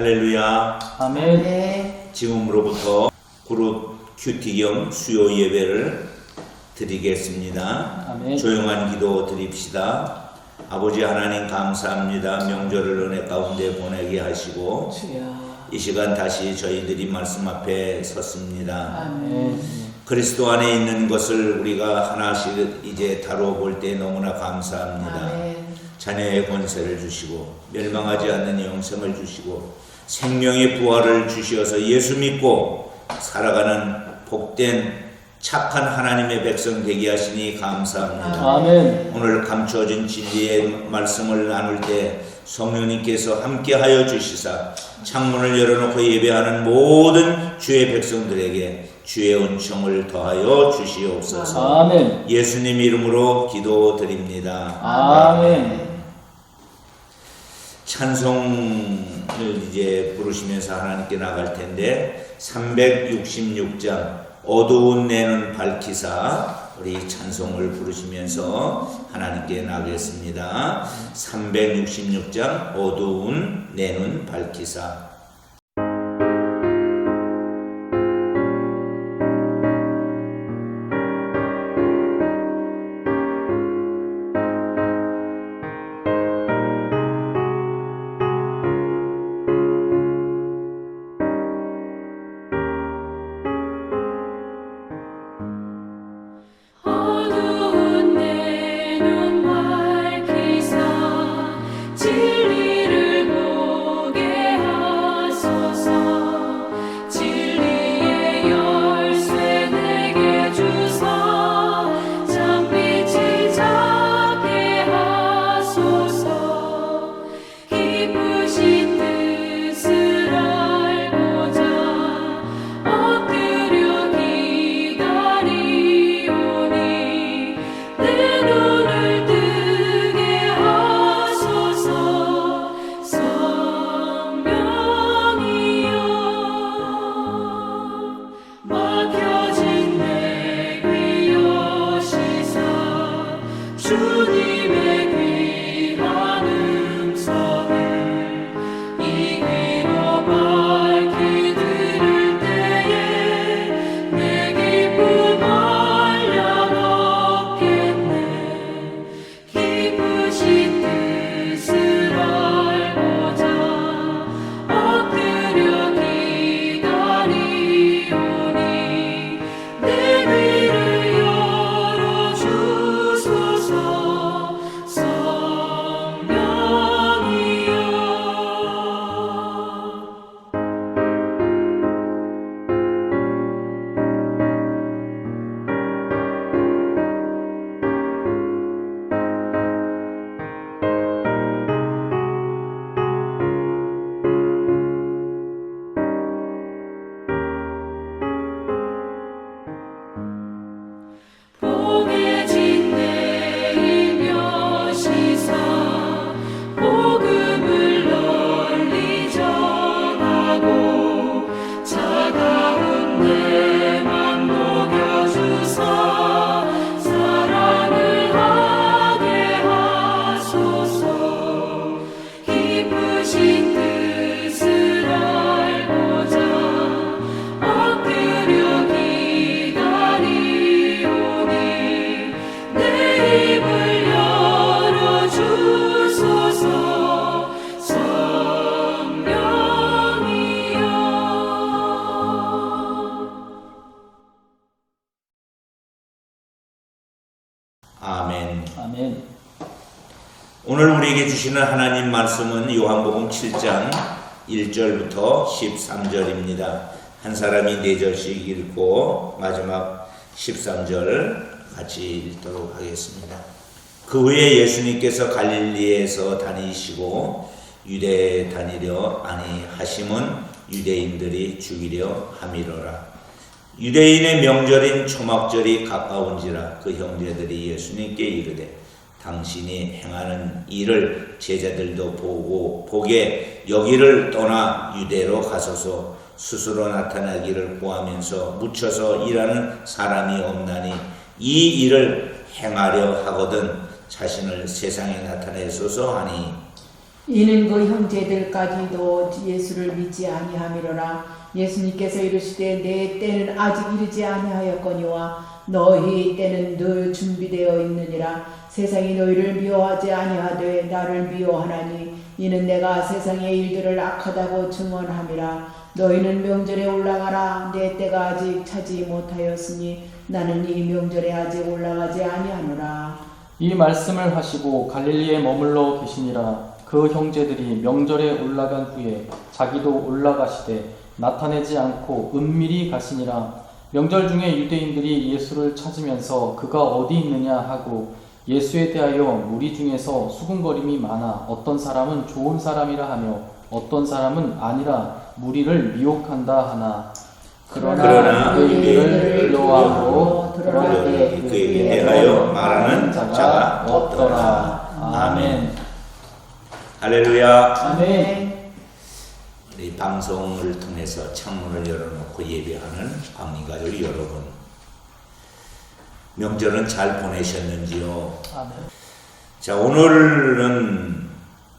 할렐루야. 아멘. 네. 지금으로부터 그룹 큐티경 수요 예배를 드리겠습니다. 아멘. 조용한 기도 드립시다. 아버지 하나님 감사합니다. 명절을 은혜 가운데 보내게 하시고 주여. 이 시간 다시 저희들이 말씀 앞에 섰습니다. 아멘. 그리스도 안에 있는 것을 우리가 하나씩 이제 다뤄볼 때 너무나 감사합니다. 아멘. 자녀의 권세를 주시고 멸망하지 않는 영생을 주시고 생명의 부활을 주시어서 예수 믿고 살아가는 복된 착한 하나님의 백성 되게 하시니 감사합니다. 아멘. 오늘 감추어진 진리의 말씀을 나눌 때 성령님께서 함께하여 주시사 창문을 열어놓고 예배하는 모든 주의 백성들에게 주의 은총을 더하여 주시옵소서. 아멘. 예수님 이름으로 기도드립니다. 아멘. 찬송을 이제 부르시면서 하나님께 나갈 텐데 366장 어두운 내는 밝히사 우리 찬송을 부르시면서 하나님께 나가겠습니다. 366장 어두운 내는 밝히사 오늘 우리에게 주시는 하나님 말씀은 요한복음 7장 1절부터 13절입니다. 한 사람이 네 절씩 읽고 마지막 13절 같이 읽도록 하겠습니다. 그 후에 예수님께서 갈릴리에서 다니시고 유대에 다니려 아니 하심은 유대인들이 죽이려 함이로라. 유대인의 명절인 초막절이 가까운지라 그 형제들이 예수님께 이르되 당신이 행하는 일을 제자들도 보고 보게 여기를 떠나 유대로 가소서 스스로 나타나기를 구하면서 묻혀서 일하는 사람이 없나니 이 일을 행하려 하거든 자신을 세상에 나타내소서 하니 이는 그 형제들까지도 예수를 믿지 아니함이로라. 예수님께서 이르시되 내 때는 아직 이르지 아니하였거니와 너희 때는 늘 준비되어 있느니라. 세상이 너희를 미워하지 아니하되 나를 미워하나니 이는 내가 세상의 일들을 악하다고 증언함이라. 너희는 명절에 올라가라. 내 때가 아직 차지 못하였으니 나는 이 명절에 아직 올라가지 아니하노라. 이 말씀을 하시고 갈릴리에 머물러 계시니라 그 형제들이 명절에 올라간 후에 자기도 올라가시되 나타내지 않고 은밀히 가시니라 명절 중에 유대인들이 예수를 찾으면서 그가 어디 있느냐 하고 예수에 대하여 무리 중에서 수군거림이 많아 어떤 사람은 좋은 사람이라 하며 어떤 사람은 아니라 무리를 미혹한다 하나 그러나 그들을 두려워하고 드러나게 그에게 대하여 말하는 자가 없더라. 아멘. 할렐루야. 아멘. 이 방송을 통해서 창문을 열어놓고 예배하는 광리가족 여러분, 명절은 잘 보내셨는지요? 아멘. 자, 오늘은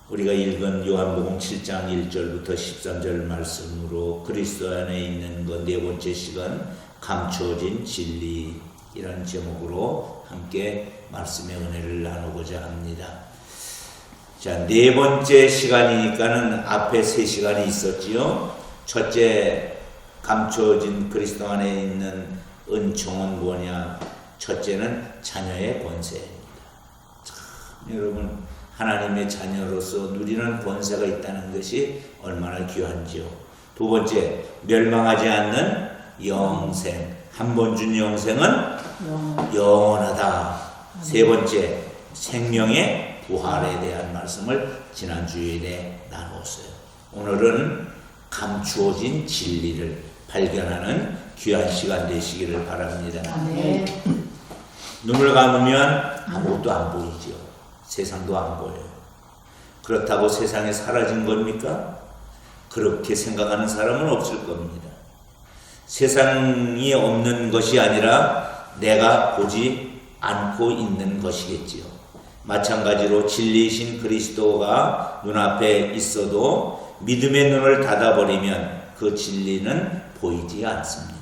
우리가 읽은 요한복음 7장 1절부터 13절 말씀으로 그리스도 안에 있는 것 네 번째 시간 감추어진 진리 이라는 제목으로 함께 말씀의 은혜를 나누고자 합니다. 자, 네 번째 시간이니까는 앞에 세 시간이 있었지요. 첫째, 감춰진 그리스도 안에 있는 은총은 뭐냐? 첫째는 자녀의 권세입니다. 참, 여러분, 하나님의 자녀로서 누리는 권세가 있다는 것이 얼마나 귀한지요. 두 번째, 멸망하지 않는 영생. 한 번 준 영생은 영원하다. 세 번째, 생명의 부활에 대한 말씀을 지난 주일에 나누었어요. 오늘은 감추어진 진리를 발견하는 귀한 시간 되시기를 바랍니다. 아멘 눈을 감으면 아무것도 안 보이죠. 세상도 안 보여요. 그렇다고 세상에 사라진 겁니까? 그렇게 생각하는 사람은 없을 겁니다. 세상이 없는 것이 아니라 내가 보지 않고 있는 것이겠지요. 마찬가지로 진리이신 그리스도가 눈앞에 있어도 믿음의 눈을 닫아버리면 그 진리는 보이지 않습니다.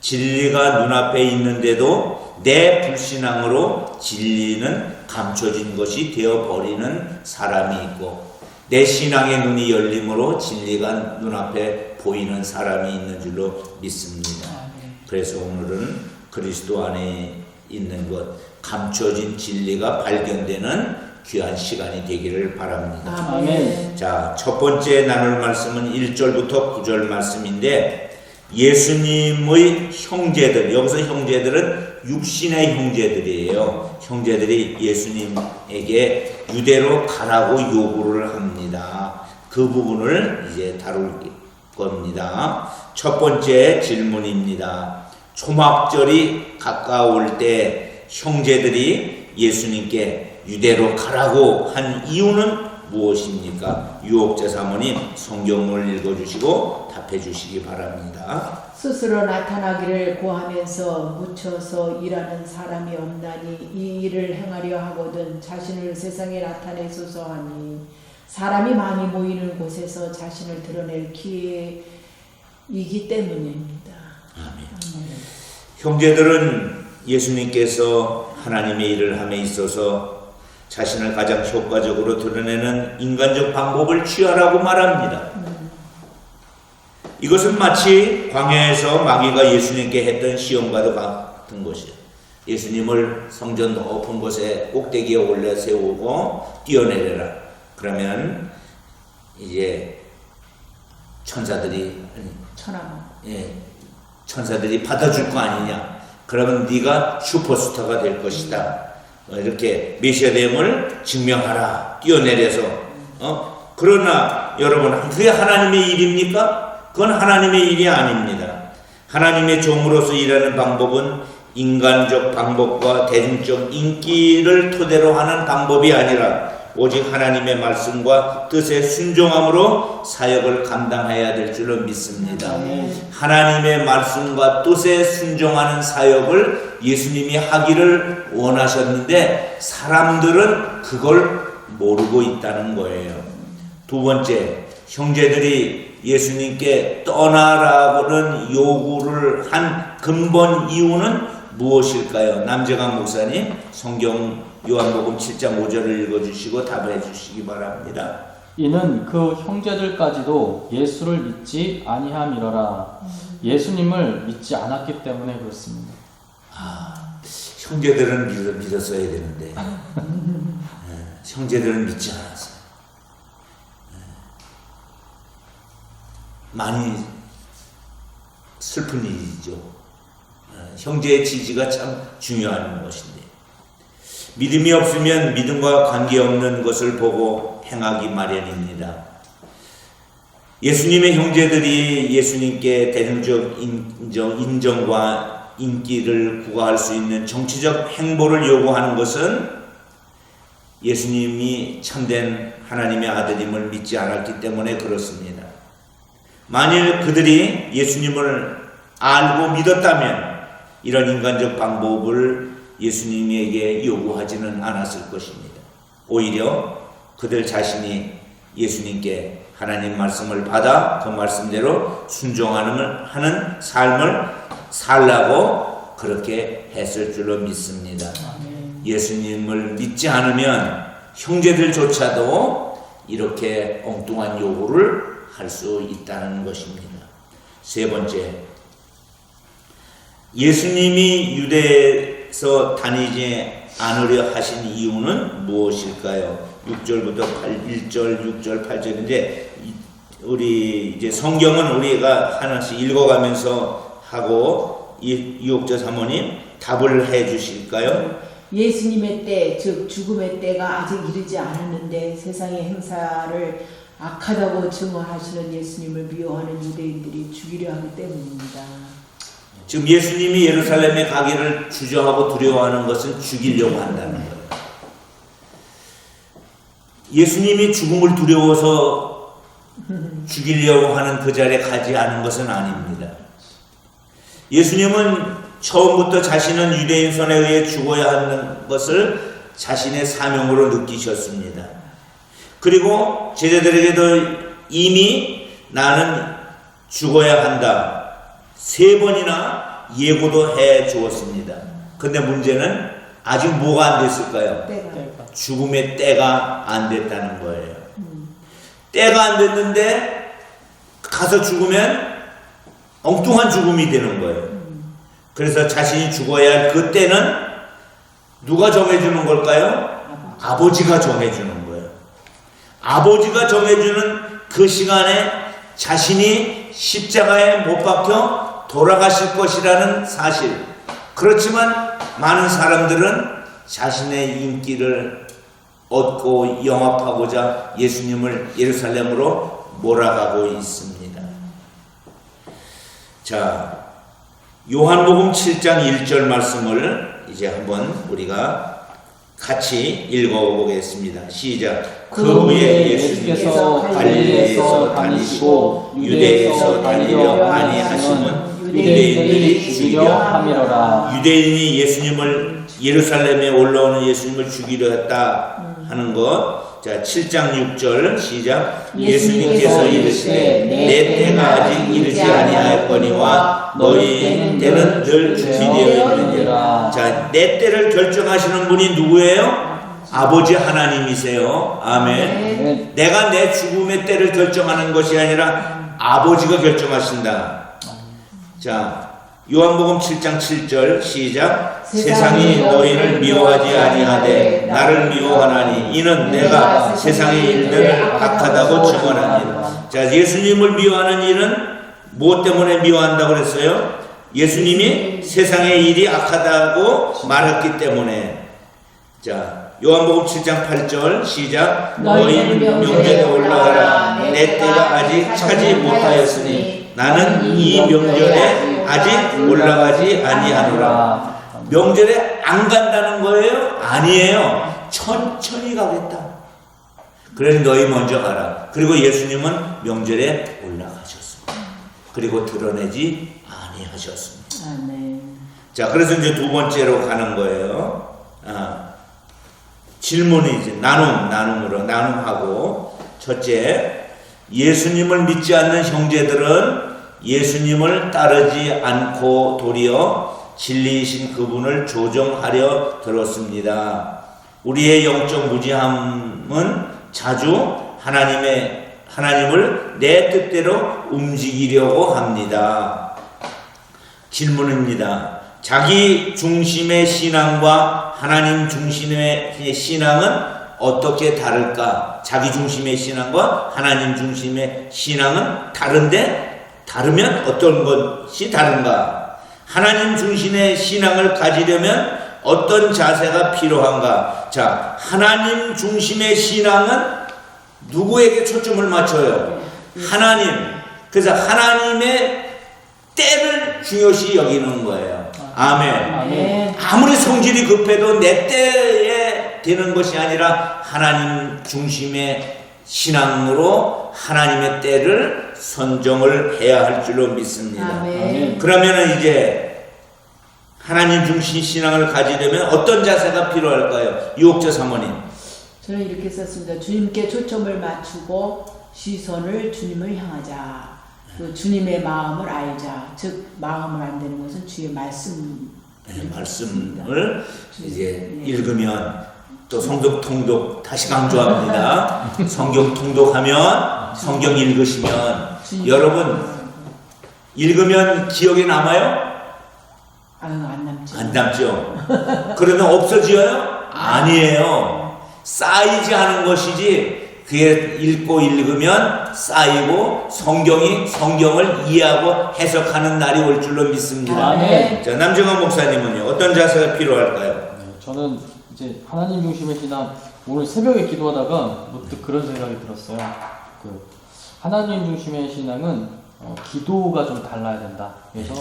진리가 눈앞에 있는데도 내 불신앙으로 진리는 감춰진 것이 되어버리는 사람이 있고 내 신앙의 눈이 열림으로 진리가 눈앞에 보이는 사람이 있는 줄로 믿습니다. 그래서 오늘은 그리스도 안에 있는 것, 감춰진 진리가 발견되는 귀한 시간이 되기를 바랍니다. 아멘 자, 첫 번째 나눌 말씀은 1절부터 9절 말씀인데 예수님의 형제들, 여기서 형제들은 육신의 형제들이에요. 형제들이 예수님에게 유대로 가라고 요구를 합니다. 그 부분을 이제 다룰 겁니다. 첫 번째 질문입니다. 초막절이 가까울 때 형제들이 예수님께 유대로 가라고 한 이유는 무엇입니까? 유혹자 사모님 성경을 읽어주시고 답해주시기 바랍니다. 스스로 나타나기를 구하면서 묻혀서 일하는 사람이 없나니 이 일을 행하려 하거든 자신을 세상에 나타내소서 하니 사람이 많이 모이는 곳에서 자신을 드러낼 기회이기 때문입니다. 형제들은 예수님께서 하나님의 일을 함에 있어서 자신을 가장 효과적으로 드러내는 인간적 방법을 취하라고 말합니다. 이것은 마치 광야에서 마귀가 예수님께 했던 시험과도 같은 것이에요. 예수님을 성전 높은 곳에 꼭대기에 올려 세우고 뛰어내려라. 그러면 이제 천사들이 천하만 예, 천사들이 받아줄 거 아니냐. 그러면 네가 슈퍼스타가 될 것이다. 어, 이렇게 메시아됨을 증명하라. 뛰어내려서. 어? 그러나 여러분 그게 하나님의 일입니까? 그건 하나님의 일이 아닙니다. 하나님의 종으로서 일하는 방법은 인간적 방법과 대중적 인기를 토대로 하는 방법이 아니라 오직 하나님의 말씀과 뜻에 순종함으로 사역을 감당해야 될 줄로 믿습니다. 하나님의 말씀과 뜻에 순종하는 사역을 예수님이 하기를 원하셨는데 사람들은 그걸 모르고 있다는 거예요. 두 번째, 형제들이 예수님께 떠나라고는 요구를 한 근본 이유는 무엇일까요? 남재강 목사님, 성경 요한복음 7장 5절을 읽어주시고 답해 주시기 바랍니다. 이는 그 형제들까지도 예수를 믿지 아니함이러라. 예수님을 믿지 않았기 때문에 그렇습니다. 형제들은 믿어, 믿었어야 되는데 예, 형제들은 믿지 않았어요. 예. 많이 슬픈 일이죠. 예, 형제의 지지가 참 중요한 것인데 믿음이 없으면 믿음과 관계없는 것을 보고 행하기 마련입니다. 예수님의 형제들이 예수님께 대중적 인정, 인정과 인기를 구가할 수 있는 정치적 행보를 요구하는 것은 예수님이 참된 하나님의 아들임을 믿지 않았기 때문에 그렇습니다. 만일 그들이 예수님을 알고 믿었다면 이런 인간적 방법을 예수님에게 요구하지는 않았을 것입니다. 오히려 그들 자신이 예수님께 하나님 말씀을 받아 그 말씀대로 순종하는 하는 삶을 살라고 그렇게 했을 줄로 믿습니다. 예수님을 믿지 않으면 형제들조차도 이렇게 엉뚱한 요구를 할 수 있다는 것입니다. 세 번째, 예수님이 유대 에서 다니지 않으려 하신 이유는 무엇일까요? 6절부터 8, 1절, 6절, 8절인데 우리 이제 성경은 우리가 하나씩 읽어가면서 하고 이 유옥자 사모님 답을 해 주실까요? 예수님의 때, 즉 죽음의 때가 아직 이르지 않았는데 세상의 행사를 악하다고 증오하시는 예수님을 미워하는 유대인들이 죽이려 하기 때문입니다. 지금 예수님이 예루살렘에 가기를 주저하고 두려워하는 것은 죽이려고 한다는 거예요. 예수님이 죽음을 두려워서 죽이려고 하는 그 자리에 가지 않은 것은 아닙니다. 예수님은 처음부터 자신은 유대인 손에 의해 죽어야 하는 것을 자신의 사명으로 느끼셨습니다. 그리고 제자들에게도 이미 나는 죽어야 한다. 세 번이나 예고도 해 주었습니다. 근데 문제는 아직 뭐가 안 됐을까요? 때가 죽음의 때가 안 됐다는 거예요. 때가 안 됐는데 가서 죽으면 엉뚱한 죽음이 되는 거예요. 그래서 자신이 죽어야 할 그 때는 누가 정해주는 걸까요? 아버지가 정해주는 거예요. 아버지가 정해주는 그 시간에 자신이 십자가에 못 박혀 돌아가실 것이라는 사실. 그렇지만 많은 사람들은 자신의 인기를 얻고 영합하고자 예수님을 예루살렘으로 몰아가고 있습니다. 자, 요한복음 7장 1절 말씀을 이제 한번 우리가 같이 읽어보겠습니다. 시작. 그 후에 예수님께서 갈릴리에서 다니시고 유대에서 다니려 아니하시면 유대인들이 죽이려 함이러라. 유대인이 예수님을 예루살렘에 올라오는 예수님을 죽이려 했다 하는 것. 자, 7장 6절 시작. 예수님께서 이르시되 내 때가 아직 이르지 아니하였거니와 너희 때는 늘 있느니라. 자, 내 때를 결정하시는 분이 누구예요? 아버지 하나님이세요. 아멘. 네. 내가 내 죽음의 때를 결정하는 것이 아니라 아버지가 결정하신다. 자, 요한복음 7장 7절 시작. 세상이 너희를 미워하지 아니하되 나를 미워하나니 이는 내가 세상의 일들을 악하다고 증언하니라. 자, 예수님을 미워하는 일은 무엇 때문에 미워한다고 그랬어요? 예수님이 세상의 일이 악하다고 말했기 때문에 자, 요한복음 7장 8절 시작 너희는 명절에 올라가라 내 때가 아직 차지 못하였으니 나는 이 명절에 아직 올라가지 아니하노라. 명절에 안 간다는 거예요? 아니에요. 천천히 가겠다. 그래서 너희 먼저 가라. 그리고 예수님은 명절에 올라가셨습니다. 그리고 드러내지 아니하셨습니다. 자, 그래서 이제 두 번째로 가는 거예요. 아, 질문이 이제 나눔, 나눔으로 나눔하고. 첫째, 예수님을 믿지 않는 형제들은 예수님을 따르지 않고 도리어 진리이신 그분을 조정하려 들었습니다. 우리의 영적 무지함은 자주 하나님의 하나님을 내 뜻대로 움직이려고 합니다. 질문입니다. 자기 중심의 신앙과 하나님 중심의 신앙은 어떻게 다를까? 자기 중심의 신앙과 하나님 중심의 신앙은 다른데 다르면 어떤 것이 다른가? 하나님 중심의 신앙을 가지려면 어떤 자세가 필요한가? 자, 하나님 중심의 신앙은 누구에게 초점을 맞춰요? 하나님. 그래서 하나님의 때를 중요시 여기는 거예요. 아멘. 아무리 성질이 급해도 내 때에 되는 것이 아니라 하나님 중심의 신앙으로 하나님의 때를 선정을 해야 할 줄로 믿습니다. 아멘. 그러면은 이제 하나님 중심 신앙을 가지려면 어떤 자세가 필요할까요? 유혹자 사모님. 저는 이렇게 썼습니다. 주님께 초점을 맞추고 시선을 주님을 향하자. 그 주님의 마음을 알자. 즉 마음을 안되는 것은 주의 말씀. 네, 말씀을 이제 네. 읽으면 또 성경 통독 다시 강조합니다. 성경 통독하면 성경 읽으시면 여러분 읽으면 기억에 남아요? 아유 안 남죠. 안 남죠. 그러면 없어져요? 아니에요. 쌓이지 않은 것이지 그게 읽고 읽으면 쌓이고 성경이 성경을 이해하고 해석하는 날이 올 줄로 믿습니다. 아멘. 자 남정환 목사님은요 어떤 자세가 필요할까요? 네, 저는 이제 하나님 중심의 신앙 오늘 새벽에 기도하다가 문득 그런 생각이 들었어요. 그 하나님 중심의 신앙은 어, 기도가 좀 달라야 된다. 그래서.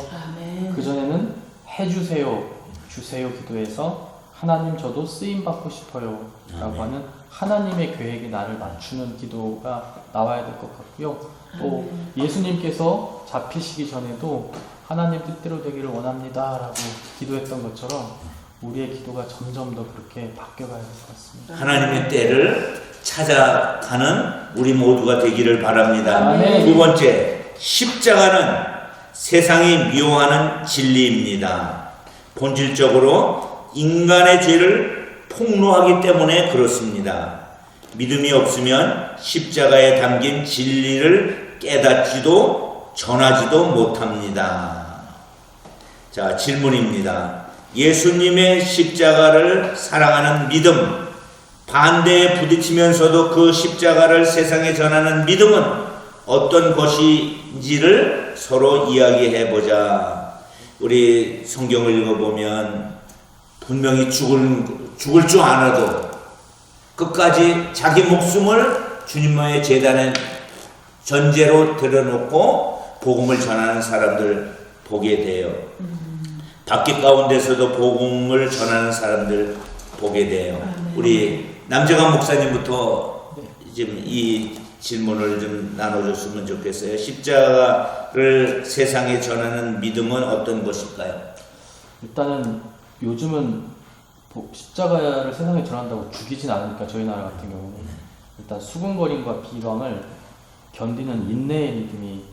그 전에는 해주세요, 주세요 기도해서 하나님 저도 쓰임 받고 싶어요라고 하는 하나님의 계획에 나를 맞추는 기도가 나와야 될 것 같고요. 또 예수님께서 잡히시기 전에도 하나님 뜻대로 되기를 원합니다라고 기도했던 것처럼 우리의 기도가 점점 더 그렇게 바뀌어가야 될 것 같습니다. 하나님의 때를 찾아가는 우리 모두가 되기를 바랍니다. 아멘. 두 번째, 십자가는 세상이 미워하는 진리입니다. 본질적으로 인간의 죄를 폭로하기 때문에 그렇습니다. 믿음이 없으면 십자가에 담긴 진리를 깨닫지도 전하지도 못합니다. 자, 질문입니다. 예수님의 십자가를 사랑하는 믿음, 반대에 부딪히면서도 그 십자가를 세상에 전하는 믿음은 어떤 것인지를 서로 이야기해 보자. 우리 성경을 읽어보면 분명히 죽을, 죽을 줄 알아도 끝까지 자기 목숨을 주님의 재단에 전제로 들여놓고 복음을 전하는 사람들 보게 돼요. 밖에 가운데서도 복음을 전하는 사람들 보게 돼요. 아멘. 우리 남재관 목사님부터 지금 이 질문을 좀 나눠줬으면 좋겠어요. 십자가를 세상에 전하는 믿음은 어떤 것일까요? 일단은 요즘은 보- 십자가를 세상에 전한다고 죽이진 않으니까 저희 나라 같은 경우는 일단 수군거림과 비방을 견디는 인내의 믿음이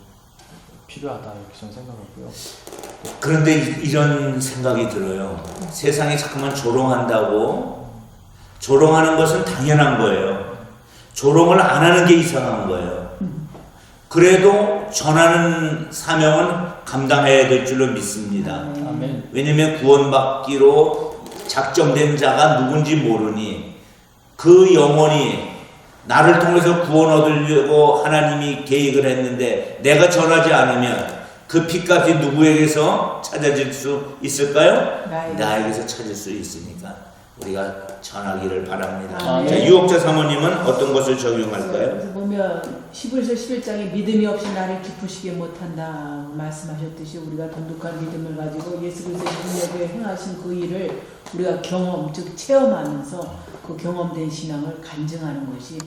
필요하다 이렇게 저는 생각하고요. 그런데 이- 이런 생각이 들어요. 세상이 자꾸만 조롱한다고 조롱하는 것은 당연한 거예요. 조롱을 안 하는 게 이상한 거예요. 그래도 전하는 사명은 감당해야 될 줄로 믿습니다. 왜냐면 구원받기로 작정된 자가 누군지 모르니 그 영혼이 나를 통해서 구원 얻으려고 하나님이 계획을 했는데 내가 전하지 않으면 그 피값이 누구에게서 찾아질 수 있을까요? 나에게. 나에게 서 찾을 수 있으니까 우리가 전하기를 바랍니다. 아멘. 자, 유혹자 사모님은 어떤 것을 적용할까요? 보면 11서 11장에 믿음이 없이 나를 기쁘시게 못한다 말씀하셨듯이 우리가 돈독한 믿음을 가지고 예수 그리스도의 능력에 행하신 그 일을 우리가 경험 즉 체험하면서 그 경험된 신앙을 간증하는 것이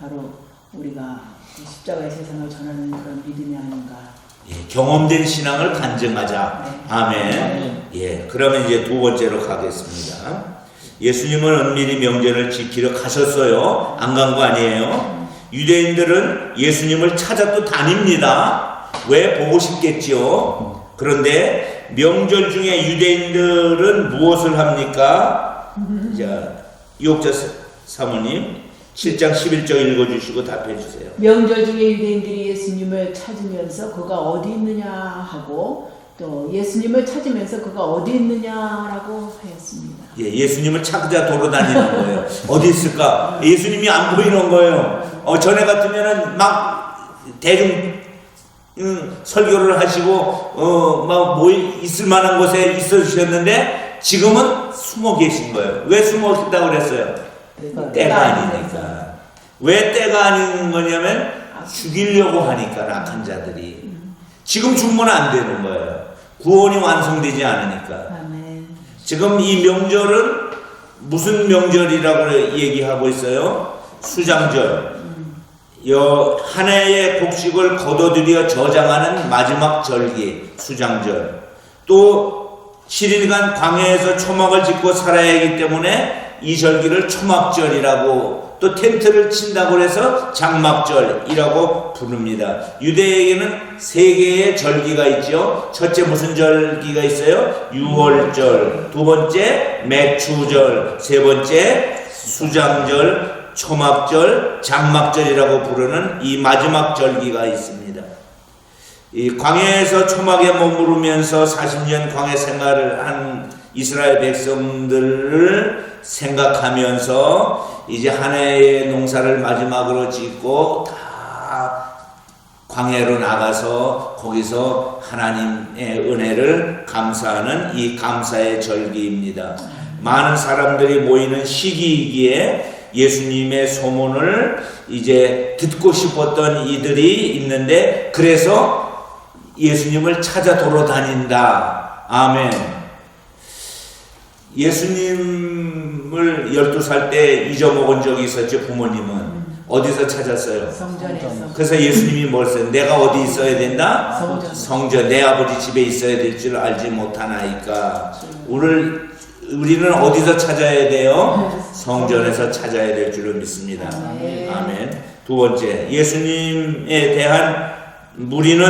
바로 우리가 이 십자가의 세상을 전하는 그런 믿음이 아닌가 예, 경험된 신앙을 간증하자. 네. 아멘. 예, 그러면 이제 두 번째로 가겠습니다. 예수님은 은밀히 명절을 지키러 가셨어요. 안 간 거 아니에요. 유대인들은 예수님을 찾아 또 다닙니다. 왜 보고 싶겠지요. 그런데 명절 중에 유대인들은 무엇을 합니까? 자, 유혹자 사모님 7장 11절 읽어주시고 답해주세요. 명절 중에 유대인들이 예수님을 찾으면서 그가 어디 있느냐 하고 또 예수님을 찾으면서 그가 어디 있느냐라고 하였습니다. 예, 예수님을 찾아 돌아다니는 거예요. 어디 있을까? 예수님이 안 보이는 거예요. 어, 전에 같으면은 막 대중 음, 설교를 하시고 어막 뭐 있을 만한 곳에 있어 주셨는데 지금은 숨어 계신 거예요. 왜 숨어 있다고 그랬어요? 때가 아니니까. 왜 때가 아닌 거냐면 죽이려고 하니까 악한 자들이 지금 죽으면 안 되는 거예요. 구원이 완성되지 않으니까. 지금 이 명절은 무슨 명절이라고 얘기하고 있어요? 수장절. 여, 한 해의 곡식을 거둬들여 저장하는 마지막 절기, 수장절. 또 7일간 광야에서 초막을 짓고 살아야 하기 때문에 이 절기를 초막절이라고 또 텐트를 친다고 해서 장막절이라고 부릅니다. 유대에게는 세 개의 절기가 있죠. 첫째 무슨 절기가 있어요? 유월절, 두 번째 매추절, 세 번째 수장절, 초막절, 장막절이라고 부르는 이 마지막 절기가 있습니다. 이 광야에서 초막에 머무르면서 40년 광야 생활을 한 이스라엘 백성들을 생각하면서 이제 한 해의 농사를 마지막으로 짓고 다 광야로 나가서 거기서 하나님의 은혜를 감사하는 이 감사의 절기입니다. 많은 사람들이 모이는 시기이기에 예수님의 소문을 이제 듣고 싶었던 이들이 있는데 그래서 예수님을 찾아 돌아다닌다. 아멘. 예수님을 12살 때 잊어먹은 적이 있었죠, 부모님은. 어디서 찾았어요? 성전에서 그래서 예수님이 뭘 써요? 내가 어디 있어야 된다? 성전. 성전, 내 아버지 집에 있어야 될 줄 알지 못하나이까. 오늘 우리는 어디서 찾아야 돼요? 성전에서 찾아야 될 줄로 믿습니다. 아멘. 두 번째, 예수님에 대한 무리는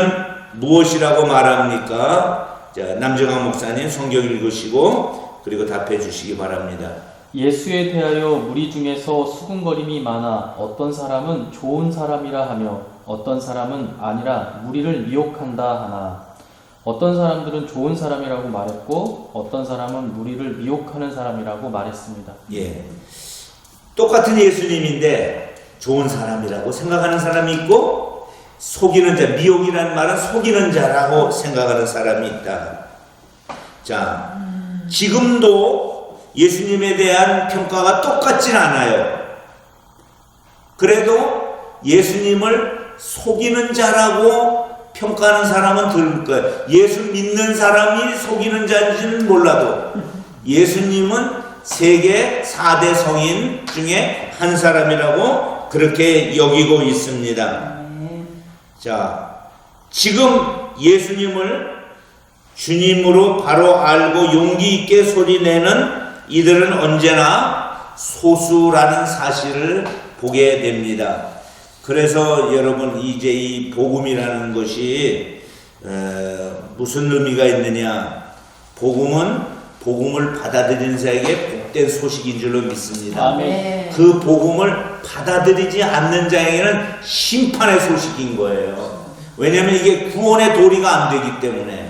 무엇이라고 말합니까? 자, 남정환 목사님 성경 읽으시고 그리고 답해 주시기 바랍니다. 예수에 대하여 무리 중에서 수군거림이 많아 어떤 사람은 좋은 사람이라 하며 어떤 사람은 아니라 무리를 미혹한다 하나 어떤 사람들은 좋은 사람이라고 말했고 어떤 사람은 무리를 미혹하는 사람이라고 말했습니다. 예. 똑같은 예수님인데 좋은 사람이라고 생각하는 사람이 있고 속이는 자, 미혹이라는 말은 속이는 자라고 생각하는 사람이 있다. 자, 지금도 예수님에 대한 평가가 똑같진 않아요. 그래도 예수님을 속이는 자라고 평가하는 사람은 들 거예요. 예수 믿는 사람이 속이는 자인지는 몰라도 예수님은 세계 4대 성인 중에 한 사람이라고 그렇게 여기고 있습니다. 아멘. 자, 지금 예수님을 주님으로 바로 알고 용기 있게 소리내는 이들은 언제나 소수라는 사실을 보게 됩니다. 그래서 여러분 이제 이 복음이라는 것이 어, 무슨 의미가 있느냐? 복음은 복음을 받아들이는 자에게 복된 소식인 줄로 믿습니다. 아멘. 네. 그 복음을 받아들이지 않는 자에게는 심판의 소식인 거예요. 왜냐하면 이게 구원의 도리가 안 되기 때문에.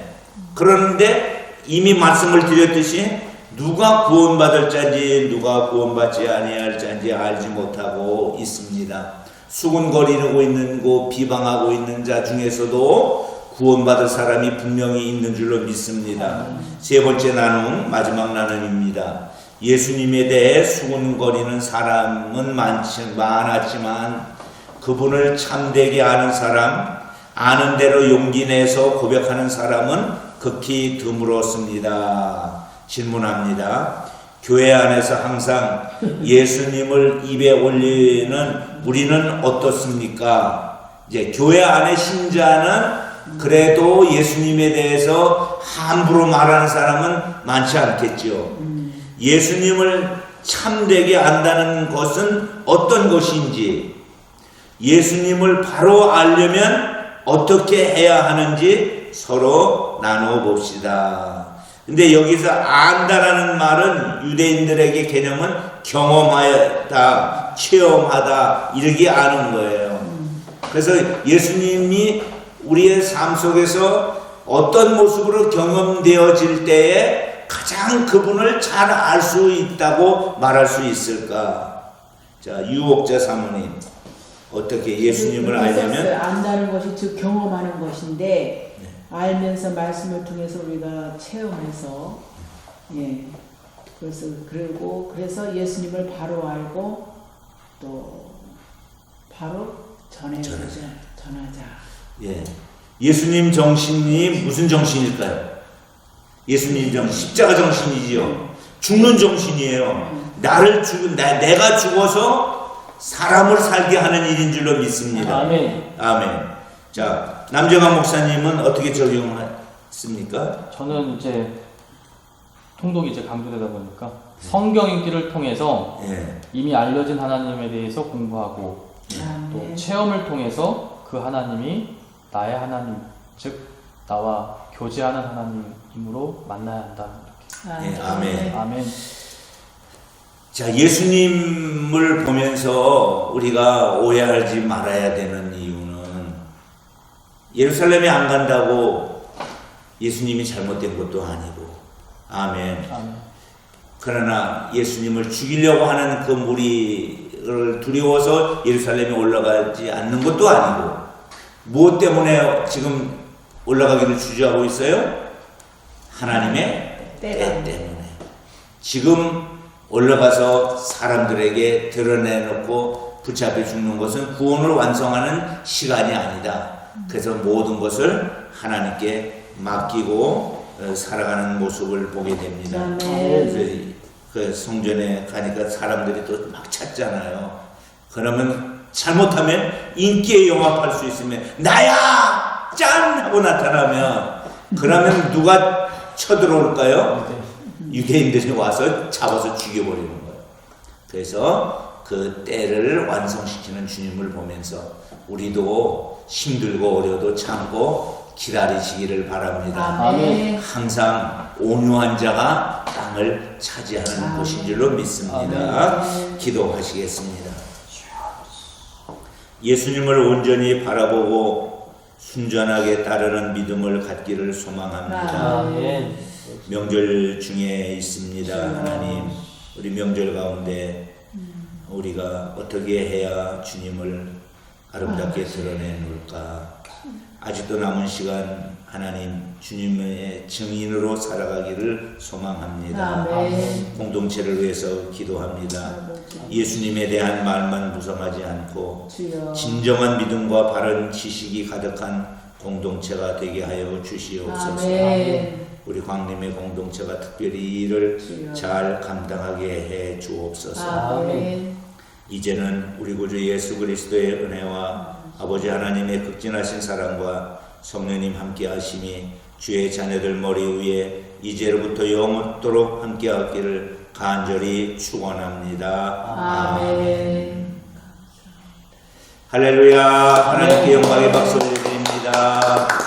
그러는데 이미 말씀을 드렸듯이 누가 구원받을 자인지 누가 구원받지 아니할 자인지 알지 못하고 있습니다. 수군거리고 있는 곳 비방하고 있는 자 중에서도 구원받을 사람이 분명히 있는 줄로 믿습니다. 세 번째 나눔 마지막 나눔입니다. 예수님에 대해 수군거리는 사람은 많지 많았지만 그분을 참되게 아는 사람, 아는 대로 용기 내서 고백하는 사람은 극히 드물었습니다. 질문합니다. 교회 안에서 항상 예수님을 입에 올리는 우리는 어떻습니까? 이제 교회 안의 신자는 그래도 예수님에 대해서 함부로 말하는 사람은 많지 않겠죠. 예수님을 참되게 안다는 것은 어떤 것인지 예수님을 바로 알려면 어떻게 해야 하는지 서로 나누어 봅시다. 근데 여기서 안다라는 말은 유대인들에게 개념은 경험하다, 체험하다, 이렇게 아는 거예요. 그래서 예수님이 우리의 삶 속에서 어떤 모습으로 경험되어질 때에 가장 그분을 잘 알 수 있다고 말할 수 있을까? 자, 유혹자 사모님. 어떻게 예수님을 알려면 있었어요. 안다는 것이 즉 경험하는 것인데 알면서 말씀을 통해서 우리가 체험해서 예 그래서 그리고 그래서 예수님을 바로 알고 또 바로 전해주자 전하자. 전하자 예. 예수님 정신이 무슨 정신일까요? 예수님 정신, 십자가 정신이지요. 죽는 정신이에요. 나를 죽은, 나, 내가 죽어서 사람을 살게 하는 일인 줄로 믿습니다. 아멘. 아멘. 자, 남정환 목사님은 어떻게 적용했습니까? 저는 이제 통독이 이제 강조되다 보니까 성경 읽기를 통해서 예. 이미 알려진 하나님에 대해서 공부하고 또 아멘. 체험을 통해서 그 하나님이 나의 하나님, 즉 나와 교제하는 하나님으로 만나야 한다. 예, 아멘. 이렇게. 아멘. 자, 예수님을 보면서 우리가 오해하지 말아야 되는 이유는 예루살렘에 안 간다고 예수님이 잘못된 것도 아니고, 아멘. 아멘. 그러나 예수님을 죽이려고 하는 그 무리를 두려워서 예루살렘에 올라가지 않는 것도 아니고, 무엇 때문에 지금 올라가기를 주저하고 있어요? 하나님의 때. 때문에. 지금 올라가서 사람들에게 드러내놓고 붙잡혀 죽는 것은 구원을 완성하는 시간이 아니다. 그래서 모든 것을 하나님께 맡기고 어, 살아가는 모습을 보게 됩니다. 아멘. 그, 그 성전에 가니까 사람들이 또 막 찾잖아요. 그러면 잘못하면 인기에 영합할 수 있으면 나야 짠 하고 나타나면 그러면 누가 쳐들어올까요? 네. 유대인들이 와서 잡아서 죽여버리는 거예요. 그래서 그 때를 완성시키는 주님을 보면서 우리도 힘들고 어려도 참고 기다리시기를 바랍니다. 아멘. 항상 온유한 자가 땅을 차지하는 아멘. 것인 줄로 믿습니다. 아멘. 기도하시겠습니다. 예수님을 온전히 바라보고 순전하게 따르는 믿음을 갖기를 소망합니다. 아멘. 명절 중에 있습니다. 하나님, 우리 명절 가운데 우리가 어떻게 해야 주님을 아름답게 드러내 놓을까? 아직도 남은 시간 하나님 주님의 증인으로 살아가기를 소망합니다. 아멘. 공동체를 위해서 기도합니다. 아버지. 예수님에 대한 말만 무성하지 않고. 진정한 믿음과 바른 지식이 가득한 공동체가 되게 하여 주시옵소서. 아멘. 우리 광림의 공동체가 특별히 이 일을 주여. 잘 감당하게 해 주옵소서. 아멘. 이제는 우리 구주 예수 그리스도의 은혜와 아버지 하나님의 극진하신 사랑과 성령님 함께 하심이 주의 자녀들 머리 위에 이제로부터 영원토록 함께 하기를 간절히 축원합니다. 아멘. 할렐루야. 하나님께 영광의 박수를 드립니다.